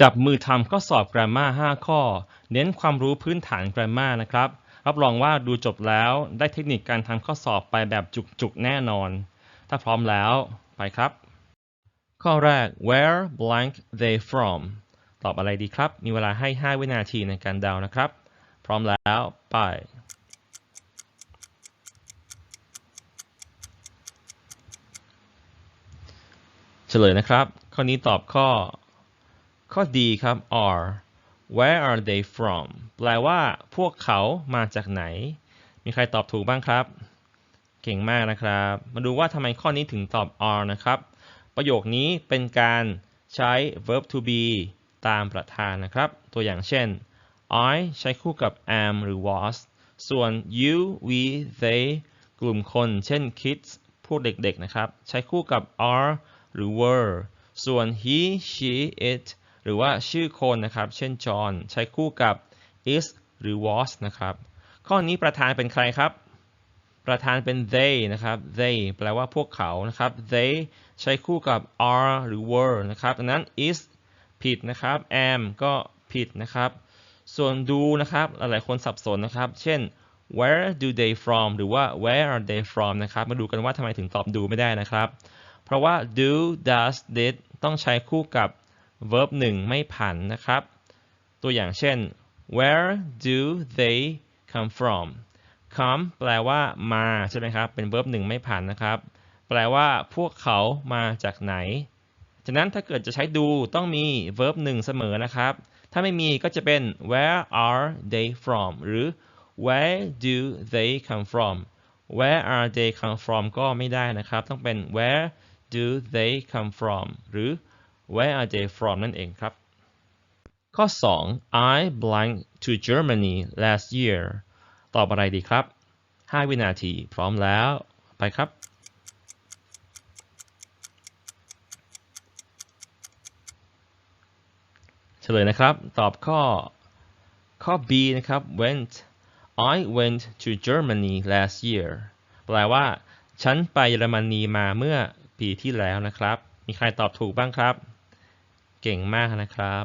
จับมือทำข้อสอบ grammar 5 ข้อ เน้นความรู้พื้นฐาน grammar นะครับ รับรองว่าดูจบแล้วได้เทคนิคการทำข้อสอบไปแบบจุกๆ แน่นอน ถ้าพร้อมแล้วไปครับ ข้อแรก where blank they from ตอบอะไรดีครับ มีเวลาให้ 5 วินาทีในการเดานะครับ พร้อมแล้วไป เฉลยนะครับ ข้อนี้ตอบข้อ ข้อดีครับ are where are they from แปลว่าพวกเขามาจากไหน มีใครตอบถูกบ้างครับ เก่งมากนะครับ มาดูว่าทำไมข้อนี้ถึงตอบ are นะครับ ประโยคนี้เป็นการใช้ verb to be ตามประธานนะครับ ตัวอย่างเช่น I ใช้คู่กับ am หรือ was ส่วน you we they กลุ่มคนเช่น kids พวกเด็กๆนะครับ ใช้คู่กับ are หรือ were ส่วน he she it รือว่าชื่อคนนะครับ เช่น John ใช้คู่กับ is หรือ was นะครับ ข้อนี้ประธานเป็นใครครับ ประธานเป็น they นะครับ they แปลว่าพวกเขานะครับ they ใช้คู่กับ are หรือ were นะครับดังนั้น is ผิดนะครับ am ก็ผิดนะครับ ส่วน do นะครับ หลายๆคนสับสนนะครับ เช่น where do they from หรือว่า where are they from นะครับ มาดูกันว่าทำไมถึงตอบ do ไม่ได้นะครับ เพราะว่า do does did ต้องใช้คู่กับ verb 1 ไม่ผันนะครับ ตัวอย่างเช่น where do they come from come แปลว่ามาใช่ไหมครับ เป็น verb 1 ไม่ผันนะครับ แปลว่าพวกเขามาจากไหน ฉะนั้นถ้าเกิดจะใช้ do ต้องมี verb 1 เสมอนะครับ ถ้าไม่มีก็จะเป็น where are they from หรือ where do they come from where are they come from ก็ไม่ได้นะครับ ต้องเป็น where do they come from หรือ where are they from นั่นเองครับ ข้อ 2 I blank to Germany last year ตอบอะไรดีครับ 5 วินาทีพร้อมแล้ว ไปครับ เฉลยนะครับ ตอบข้อ ข้อ B นะครับ went I went to Germany last year แปลว่า ฉันไปเยอรมนีมาเมื่อปีที่แล้วนะครับ มีใครตอบถูกบ้างครับ เก่งมากนะครับ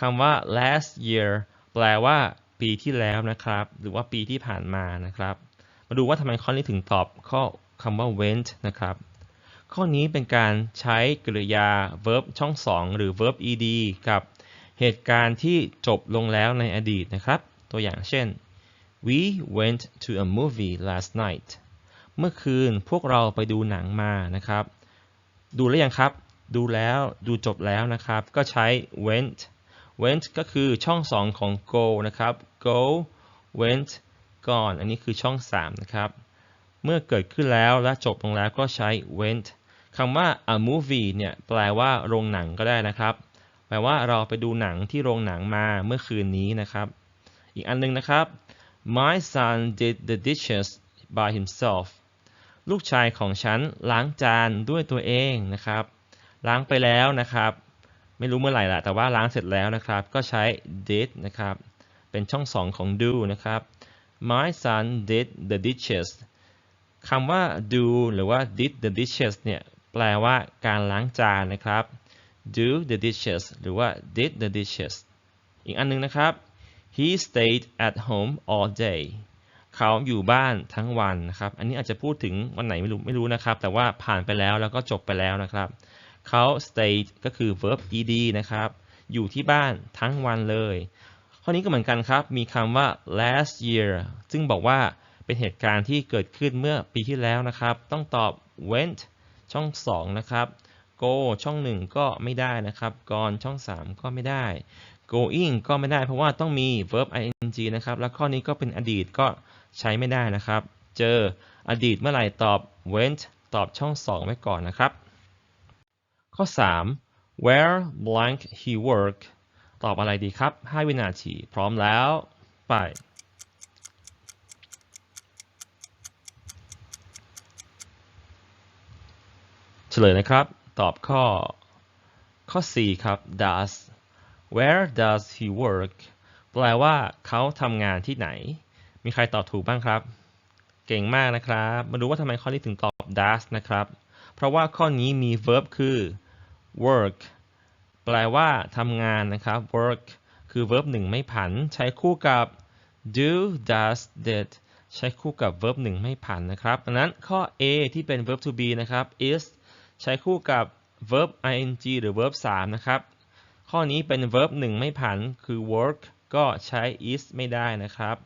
คำว่า last year แปลว่าปีที่แล้วนะครับ หรือว่าปีที่ผ่านมานะครับ มาดูว่าทำไมข้อนี้ถึงตอบข้อคำว่า went นะครับ ข้อนี้เป็นการใช้กริยา verb ช่อง 2 หรือ verb ed กับเหตุการณ์ที่จบลงแล้วในอดีตนะครับ ตัวอย่างเช่น we went to a movie last night เมื่อคืนพวกเราไปดูหนังมานะครับ ดูแล้วยังครับ ดูแล้วดูจบแล้วนะครับ ก็ใช้ went went ก็คือช่อง 2 ของ go นะครับ go went gone อันนี้คือช่อง 3 นะครับ เมื่อเกิดขึ้นแล้วและจบลงแล้วก็ใช้ went คำว่า a movie เนี่ยแปลว่าโรงหนังก็ได้นะครับ แปลว่าเราไปดูหนังที่โรงหนังมาเมื่อคืนนี้นะครับ อีกอันนึงนะครับ my son did the dishes by himself ลูกชายของฉันล้างจานด้วยตัวเองนะครับ ล้างไปแล้วนะครับ ไม่รู้เมื่อไหร่ละแต่ว่าล้างเสร็จแล้วนะครับ ก็ใช้ did นะครับ เป็นช่องสองของ do นะครับ my son did the dishes คำว่า do หรือว่า did the dishes เนี่ยแปลว่าการล้างจานนะครับ do the dishes หรือว่า did the dishes อีกอันนึงนะครับ he stayed at home all day เขาอยู่บ้านทั้งวันนะครับ อันนี้อาจจะพูดถึงวันไหนไม่รู้ไม่รู้นะครับ แต่ว่าผ่านไปแล้วแล้วก็จบไปแล้วนะครับ เขา stay ก็คือ verb ed นะครับ อยู่ที่บ้านทั้งวันเลย ข้อนี้ก็เหมือนกันครับ มีคำว่า last year ซึ่งบอกว่าเป็นเหตุการณ์ที่เกิดขึ้นเมื่อปีที่แล้วนะครับ ต้องตอบ went ช่อง 2 นะครับ go ช่อง 1 ก็ไม่ได้นะครับ gone ช่อง 3 ก็ไม่ได้ going ก็ไม่ได้เพราะว่าต้องมี verb ing นะครับ แล้วข้อนี้ก็เป็นอดีตก็ใช้ไม่ได้นะครับ เจออดีตเมื่อไหร่ตอบ went ตอบช่อง 2 ไว้ก่อนนะครับ ข้อ 3 where blank he work ตอบอะไรดีครับ 5 วินาที พร้อมแล้ว ไป เฉลยนะครับ ตอบข้อ ข้อ 4 ครับ does where does he work แปลว่าเขาทำงานที่ไหน มีใครตอบถูกบ้างครับ เก่งมากนะครับ มาดูว่าทำไมข้อนี้ถึงตอบ does นะครับ เพราะว่าข้อนี้มี verb คือ work แปลว่าทำงานนะครับ work คือ verb หนึ่งไม่ผัน ใช้คู่กับ do does did ใช้คู่กับ verb หนึ่งไม่ผันนะครับดังนั้นข้อ A ที่เป็น verb to be นะครับ is ใช้คู่กับ verb ing หรือ verb 3 นะครับ ข้อนี้เป็น verb หนึ่งไม่ผัน คือ work ก็ใช้ is ไม่ได้นะครับ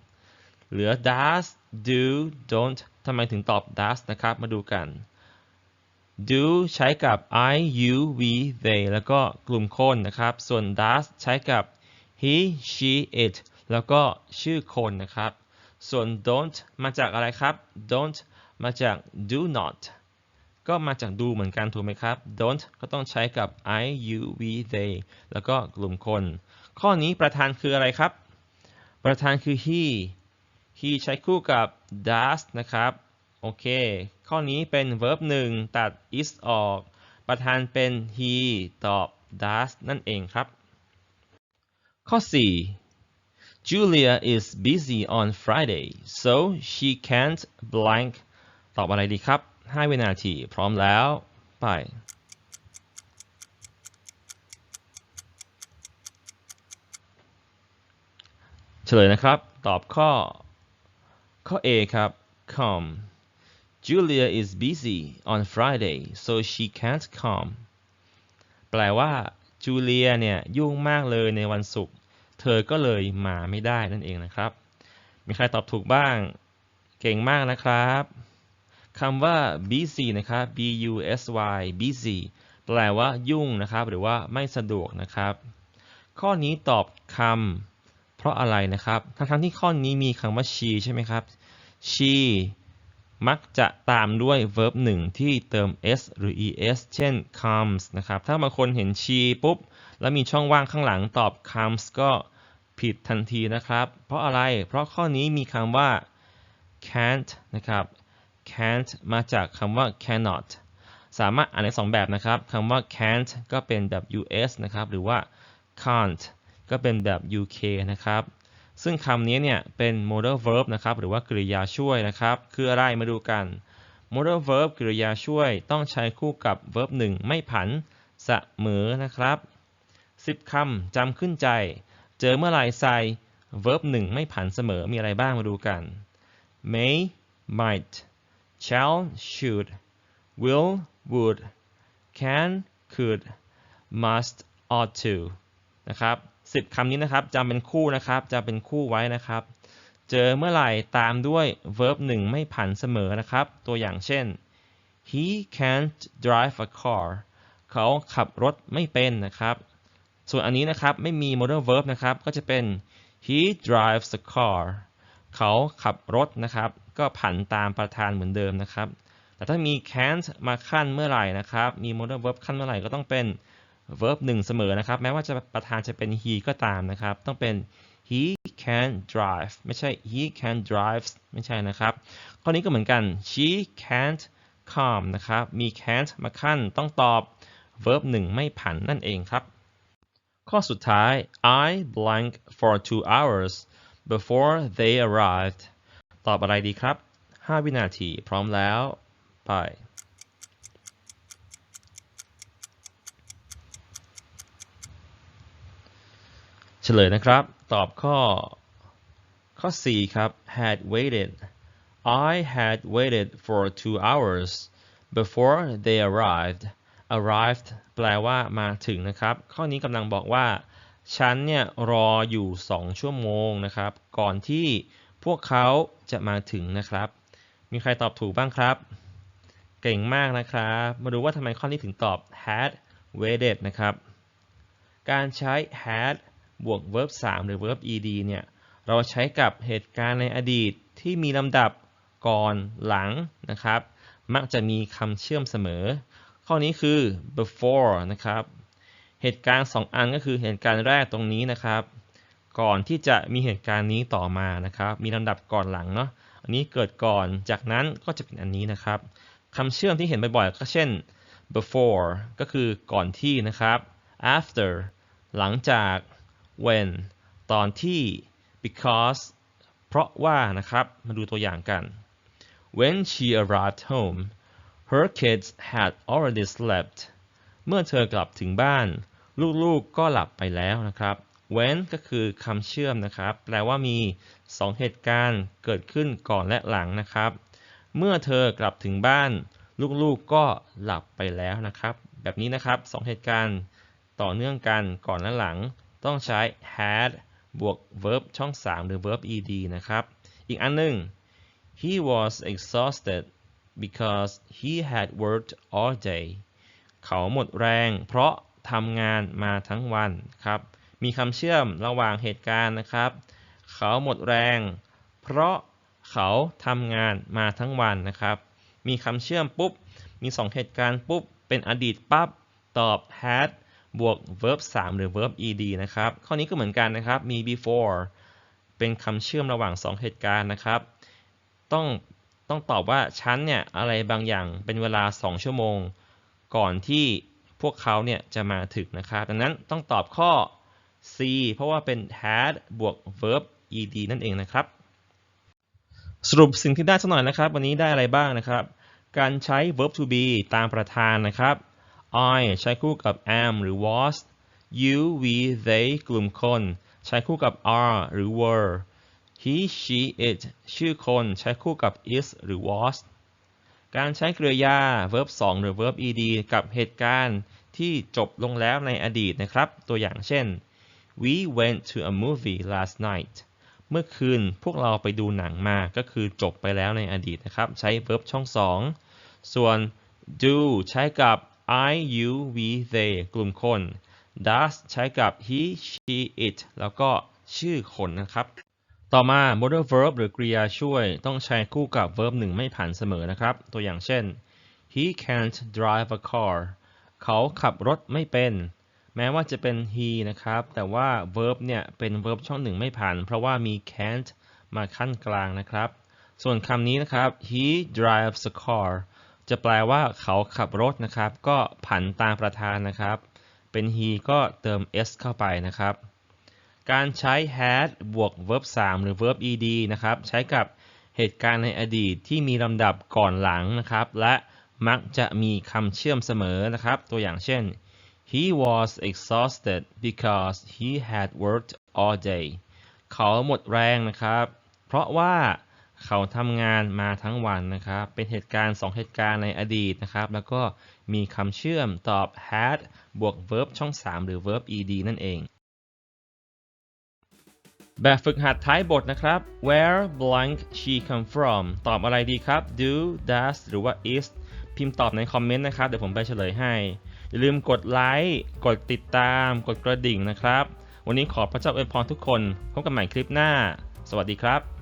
เหลือ does do don't ทำไมถึงตอบ does นะครับ มาดูกัน do ใช้กับ I you we they แล้วก็กลุ่มคนนะครับ ส่วน does ใช้กับ he she it แล้วก็ชื่อคนนะครับ ส่วน don't มาจากอะไรครับ don't มาจาก do not ก็มาจาก do เหมือนกันถูกไหมครับ don't ก็ต้องใช้กับ I you we they แล้วก็กลุ่มคน ข้อนี้ประธานคืออะไรครับ ประธานคือ he he ใช้คู่กับ does นะครับ โอเค ข้อนี้เป็น verb 1 ตัด is ออก ประธานเป็น he ตอบ does นั่นเองครับ ข้อ 4 Julia is busy on Friday so she can't blank ตอบอะไรดีครับ 5 วินาที พร้อมแล้ว ไป เฉลยนะครับ ตอบข้อ ข้อ A ครับ come Julia is busy on Friday so she can't come แปลว่าจูเลียเนี่ยยุ่งมากเลยในวันศุกร์ เธอก็เลยมาไม่ได้นั่นเองนะครับ มีใครตอบถูกบ้าง เก่งมากนะครับคำว่า busy นะครับ b u s y busy แปลว่ายุ่งนะครับ หรือว่าไม่สะดวกนะครับ ข้อนี้ตอบคำเพราะอะไรนะครับ ทั้งๆที่ข้อนี้มีคำว่า she ใช่ไหมครับ she มักจะตามด้วย verb หนึ่งที่เติม s หรือ es เช่น comes นะครับ ถ้าบางคนเห็น she ปุ๊บ แล้วมีช่องว่างข้างหลังตอบ comes ก็ผิดทันทีนะครับ เพราะอะไร เพราะข้อนี้มีคำว่า can't นะครับ can't มาจากคำว่า cannot สามารถอ่านได้สองแบบนะครับ คำว่า can't ก็เป็นแบบ us นะครับ หรือว่า can't ก็เป็นแบบ uk นะครับ ซึ่งคำนี้เนี่ยเป็น modal verb นะครับหรือว่ากริยาช่วยนะครับ คืออะไรมาดูกัน modal verb กริยาช่วย ต้องใช้คู่กับ verb 1 ไม่ผันเสมอนะครับ 10คำจำขึ้นใจ เจอเมื่อไหร่ใส่ verb 1 ไม่ผันเสมอมีอะไรบ้างมาดูกัน may might shall should will would can could must ought to นะครับ 10คำนี้นะครับจำเป็นคู่นะครับจำเป็นคู่ไว้นะครับ เจอเมื่อไหร่ตามด้วย verb 1 ไม่ผันเสมอนะครับ ตัวอย่างเช่น he can't drive a car เขาขับรถไม่เป็นนะครับ ส่วนอันนี้นะครับไม่มี modal verb นะครับ ก็จะเป็น he drives a car เขาขับรถนะครับ ก็ผันตามประธานเหมือนเดิมนะครับ แต่ถ้ามี can't มาขั้นเมื่อไหร่นะครับ มี modal verb ขั้นเมื่อไหร่ก็ต้องเป็น verb 1 เสมอนะครับ แม้ว่าจะประธานจะเป็น he ก็ตามนะครับ ต้องเป็น he can drive ไม่ใช่ he can drives ไม่ใช่นะครับ ข้อนี้ก็เหมือนกัน she can't come นะครับ มี can't มาขั้นต้องตอบ verb 1 ไม่ผันนั่นเองครับ ข้อสุดท้าย I blank for two hours before they arrived ตอบอะไรดีครับ 5 วินาทีพร้อมแล้ว ไป เฉลยนะครับ ตอบข้อ ข้อ 4 ครับ had waited I had waited for two hours before they arrived arrived แปลว่ามาถึงนะครับ ข้อนี้กำลังบอกว่า ฉันเนี่ยรออยู่ 2 ชั่วโมงนะครับ ก่อนที่พวกเขาจะมาถึงนะครับ มีใครตอบถูกบ้างครับ เก่งมากนะครับ มาดูว่าทำไมข้อนี้ถึงตอบ had waited นะครับ การใช้ had บวก verb 3 หรือ verb ed เนี่ยเราใช้กับเหตุการณ์ในอดีตที่มีลำดับก่อนหลังนะครับ มักจะมีคำเชื่อมเสมอ ข้อนี้คือ before นะครับ เหตุการณ์ 2 อันก็คือเหตุการณ์แรกตรงนี้นะครับ ก่อนที่จะมีเหตุการณ์นี้ต่อมานะครับ มีลำดับก่อนหลังเนาะอันนี้เกิดก่อนจากนั้นก็จะเป็นอันนี้นะครับคำเชื่อมที่เห็นบ่อยๆก็เช่น before ก็คือก่อนที่นะครับ after หลังจาก when ตอนที่ because เพราะว่านะครับ มาดูตัวอย่างกัน when she arrived home her kids had already slept เมื่อเธอกลับถึงบ้าน ลูกๆก็หลับไปแล้วนะครับ when ก็คือคำเชื่อมนะครับ แปลว่ามี 2 เหตุการณ์เกิดขึ้นก่อนและหลังนะครับ เมื่อเธอกลับถึงบ้าน ลูกๆก็หลับไปแล้วนะครับ แบบนี้นะครับ 2 เหตุการณ์ต่อเนื่องกันก่อนและหลัง ต้องใช้ had บวก verb ช่อง 3 หรือ verb ed นะครับ อีกอันหนึ่ง he was exhausted because he had worked all day เขาหมดแรงเพราะทำงานมาทั้งวันครับ มีคำเชื่อมระหว่างเหตุการณ์นะครับ เขาหมดแรง เพราะเขาทำงานมาทั้งวันนะครับ มีคำเชื่อมปุ๊บ มี 2 เหตุการณ์ปุ๊บ เป็นอดีตปั๊บ ตอบ had บวก verb 3 หรือ verb ed นะครับ ข้อนี้ก็เหมือนกันนะครับ มี before เป็นคำเชื่อมระหว่าง 2 เหตุการณ์นะครับ ต้องต้องตอบว่าฉันเนี่ยอะไรบางอย่างเป็นเวลา 2 ชั่วโมง ก่อนที่พวกเขาเนี่ยจะมาถึงนะครับ ดังนั้นต้องตอบข้อ C เพราะว่าเป็น had บวก verb ed นั่นเองนะครับ สรุปสิ่งที่ได้สักหน่อยนะครับ วันนี้ได้อะไรบ้างนะครับ การใช้ verb to be ตามประธานนะครับ I ใช้คู่กับ am หรือ was you we they กลุ่มคน ใช้คู่กับ are หรือ were he she it ชื่อคนใช้คู่กับ is หรือ was การใช้กริยา verb 2 หรือ verb ed กับเหตุการณ์ที่จบลงแล้วในอดีตนะครับ ตัวอย่างเช่น we went to a movie last night เมื่อคืนพวกเราไปดูหนังมาก็คือจบไปแล้วในอดีตนะครับ ใช้ verb ช่อง 2 ส่วน do ใช้กับ I you we they กลุ่มคน does ใช้กับ he she it แล้วก็ชื่อคนนะครับ ต่อมา modal verb หรือกริยาช่วยต้องใช้คู่กับ verb หนึ่งไม่ผ่านเสมอนะครับ ตัวอย่างเช่น he can't drive a car เขาขับรถไม่เป็น แม้ว่าจะเป็น he นะครับ แต่ว่า verb เนี่ยเป็น verb ช่องหนึ่งไม่ผ่าน เพราะว่ามี can't มาขั้นกลางนะครับ ส่วนคำนี้นะครับ he drives a car จะแปลว่าเขาขับรถนะครับ ก็ผันตามประธานนะครับ เป็น he ก็เติม s เข้าไปนะครับ การใช้ had บวก verb 3 หรือ verb ed นะครับ ใช้กับเหตุการณ์ในอดีตที่มีลำดับก่อนหลังนะครับ และมักจะมีคำเชื่อมเสมอนะครับ ตัวอย่างเช่น he was exhausted because he had worked all day เขาหมดแรงนะครับ เพราะว่า เขาทำงานมาทั้งวันนะครับ เป็นเหตุการณ์ 2 เหตุการณ์ในอดีตนะครับ แล้วก็มีคำเชื่อมตอบ had บวก verb ช่อง 3 หรือ verb ed นั่นเอง แบบฝึกหัดท้ายบทนะครับ where blank she come from ตอบอะไรดีครับ do does หรือว่า is พิมพ์ตอบในคอมเมนต์นะครับ เดี๋ยวผมไปเฉลยให้ อย่าลืมกดไลค์ กดติดตาม กดกระดิ่งนะครับ วันนี้ขอพระเจ้าอวยพรทุกคน พบกันใหม่คลิปหน้า สวัสดีครับ